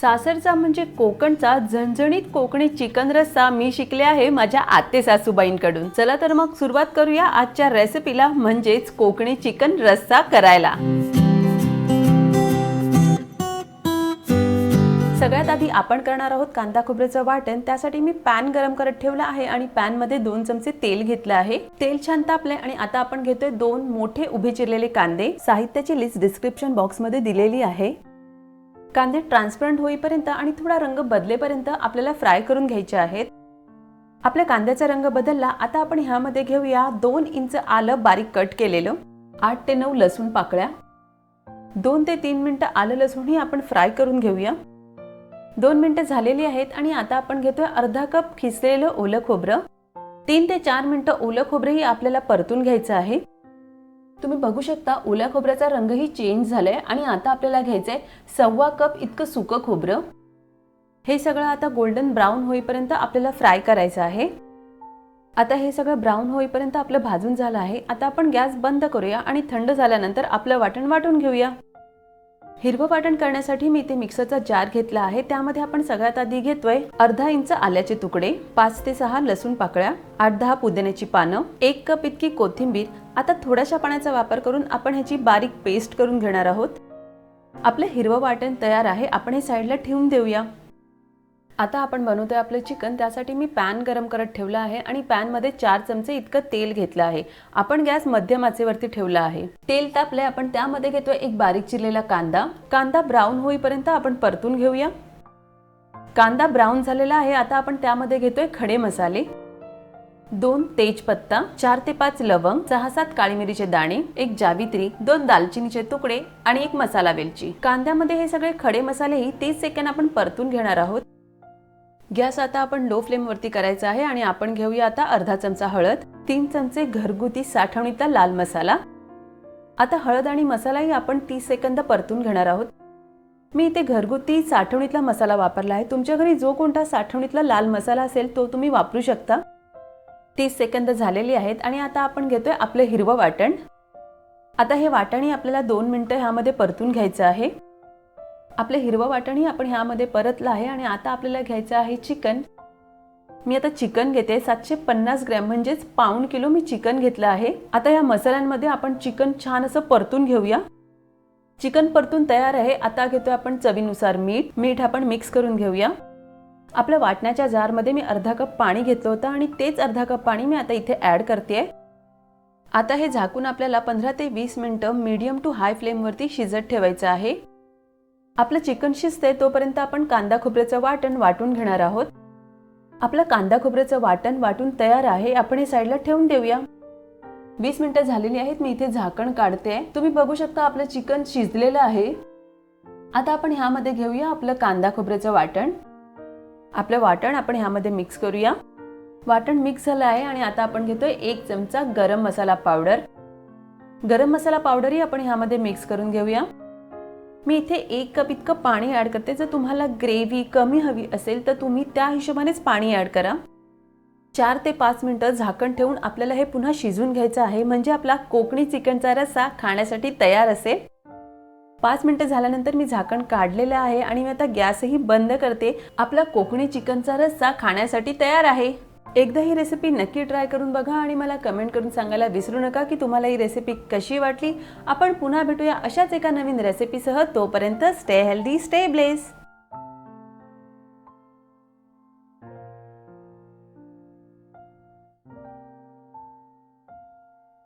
सासरचा म्हणजे कोकणचा झणझणीत कोकणी चिकन रस्सा मी शिकले आहे माझ्या आते सासूबाईंकडून. चला तर मग सुरुवात करूया आजच्या रेसिपीला म्हणजेच कोकणी चिकन रस्सा करायला. सगळ्यात आधी आपण करणार आहोत कांदा खोबऱ्याचं वाटण. त्यासाठी मी पॅन गरम करत ठेवला आहे आणि पॅनमध्ये दोन चमचे तेल घेतलं आहे. तेल छान तापले आणि आता आपण घेतोय दोन मोठे उभे चिरलेले कांदे. साहित्याची लिस्ट डिस्क्रिप्शन बॉक्समध्ये दिलेली आहे. कांदे ट्रान्सपरंट होईपर्यंत आणि थोडा रंग बदलेपर्यंत आपल्याला फ्राय करून घ्यायचे आहेत. आपल्या कांद्याचा रंग बदलला आता आपण ह्यामध्ये घेऊया दोन इंच आलं बारीक कट केलेलं आठ ते नऊ लसूण पाकळ्या. दोन ते तीन मिनटं आलं लसूणही आपण फ्राय करून घेऊया. दोन मिनटं झालेली आहेत आणि आता आपण घेतोय अर्धा कप खिसलेलं ओलं खोबरं. तीन ते चार मिनटं ओलं खोबरंही आपल्याला परतून घ्यायचं आहे. तुम्ही बघू शकता ओल्या खोबऱ्याचा रंगही चेंज झालाय आणि आता आपल्याला घ्यायचंय सव्वा कप इतकं सुकं खोबरं. हे सगळं आता गोल्डन ब्राऊन होईपर्यंत आपल्याला फ्राय करायचं आहे. आता हे सगळं ब्राऊन होईपर्यंत आपलं भाजून झालं आहे. आता आपण गॅस बंद करूया आणि थंड झाल्यानंतर आपलं वाटण वाटून घेऊया. हिरवं वाटण करण्यासाठी मी इथे मिक्सरचा जार घेतला आहे. त्यामध्ये आपण सगळ्यात आधी घेतोय अर्धा इंच आल्याचे तुकडे पाच ते सहा लसूण पाकळ्या आठ दहा पुदिन्याची पानं एक कप इतकी कोथिंबीर आता थोड्याशा पाण्याचा वापर करून आपण ह्याची बारीक पेस्ट करून घेणार आहोत. आपलं हिरवं वाटण तयार आहे. आपण हे साईडला ठेवून देऊया. आता आपण बनवतोय आपलं चिकन. त्यासाठी मी पॅन गरम करत ठेवलं आहे आणि पॅनमध्ये चार चमचे इतकं तेल घेतलं आहे. आपण गॅस मध्यम आचेवरती ठेवला आहे. तेल तापले आपण त्यामध्ये घेतोय एक बारीक चिरलेला कांदा. कांदा ब्राऊन होईपर्यंत आपण परतून घेऊया. कांदा ब्राऊन झालेला आहे. आता आपण त्यामध्ये घेतोय खडे मसाले. दोन तेजपत्ता चार ते पाच लवंग सहा सात काळी मिरीचे दाणे एक जावित्री दोन दालचिनीचे तुकडे आणि एक मसाला वेलची. कांद्यामध्ये हे सगळे खडे मसालेही तीस सेकंद आपण परतून घेणार आहोत. गॅस आता आपण लो फ्लेमवरती करायचा आहे आणि आपण घेऊया आता अर्धा चमचा हळद तीन चमचे घरगुती साठवणीचा लाल मसाला. आता हळद आणि मसालाही आपण तीस सेकंद परतून घेणार आहोत. मी इथे घरगुती साठवणीतला मसाला वापरला आहे. तुमच्या घरी जो कोणता साठवणीतला लाल मसाला असेल तो तुम्ही वापरू शकता. तीस सेकंद झालेली आहेत आणि आता आपण घेतोय आपलं हिरवं वाटण. आता हे वाटणी आपल्याला दोन मिनटं ह्यामध्ये परतून घ्यायचं आहे. आपलं हिरवं वाटणही आपण ह्यामध्ये परतलं आहे आणि आता आपल्याला घ्यायचं आहे चिकन. मी आता चिकन घेते. सातशे पन्नास ग्रॅम म्हणजेच पाऊण किलो मी चिकन घेतलं आहे. आता या मसाल्यांमध्ये आपण चिकन छान असं परतून घेऊया. चिकन परतून तयार आहे. आता घेतोय आपण चवीनुसार मीठ. मीठ आपण मिक्स करून घेऊया. आपल्या वाटण्याच्या जारमध्ये मी अर्धा कप पाणी घेतलं होतं आणि तेच अर्धा कप पाणी मी आता इथे ॲड करते आता हे झाकून आपल्याला पंधरा ते वीस मिनटं मीडियम टू हाय फ्लेमवरती शिजत ठेवायचं आहे. आपलं चिकन शिजते तोपर्यंत आपण कांदा खोबऱ्याचं वाटण वाटून घेणार आहोत. आपलं कांदा खोबऱ्याचं वाटण वाटून तयार आहे आपण हे साईडला ठेवून देऊया. वीस मिनटं झालेली आहेत मी इथे झाकण काढते. तुम्ही बघू शकता आपलं चिकन शिजलेलं आहे. आता आपण ह्यामध्ये घेऊया आपलं कांदा खोबऱ्याचं वाटण. आपलं वाटण आपण ह्यामध्ये मिक्स करूया. वाटण मिक्स झालं आहे आणि आता आपण घेतोय एक चमचा गरम मसाला पावडर गरम मसाला पावडरही आपण ह्यामध्ये मिक्स करून घेऊया. मी इथे एक कप इतकं पाणी ॲड करते. जर तुम्हाला ग्रेव्ही कमी हवी असेल तर तुम्ही त्या हिशोबानेच पाणी ॲड करा. चार ते पाच मिनटं झाकण ठेवून आपल्याला हे पुन्हा शिजून घ्यायचं आहे. म्हणजे आपला कोकणी चिकनचा रस्सा खाण्यासाठी तयार असेल. पाच मिनटं झाल्यानंतर मी झाकण काढलेलं आहे आणि मी आता गॅसही बंद करते. आपला कोकणी चिकनचा रस्सा खाण्यासाठी तयार आहे. एकदा ही रेसिपी नक्की ट्राय करून बघा आणि मला कमेंट करून सांगायला विसरू नका की तुम्हाला ही रेसिपी कशी वाटली. आपण पुन्हा भेटूया अशाच एका नवीन रेसिपीसह तोपर्यंत स्टे हेल्दी स्टे ब्लेस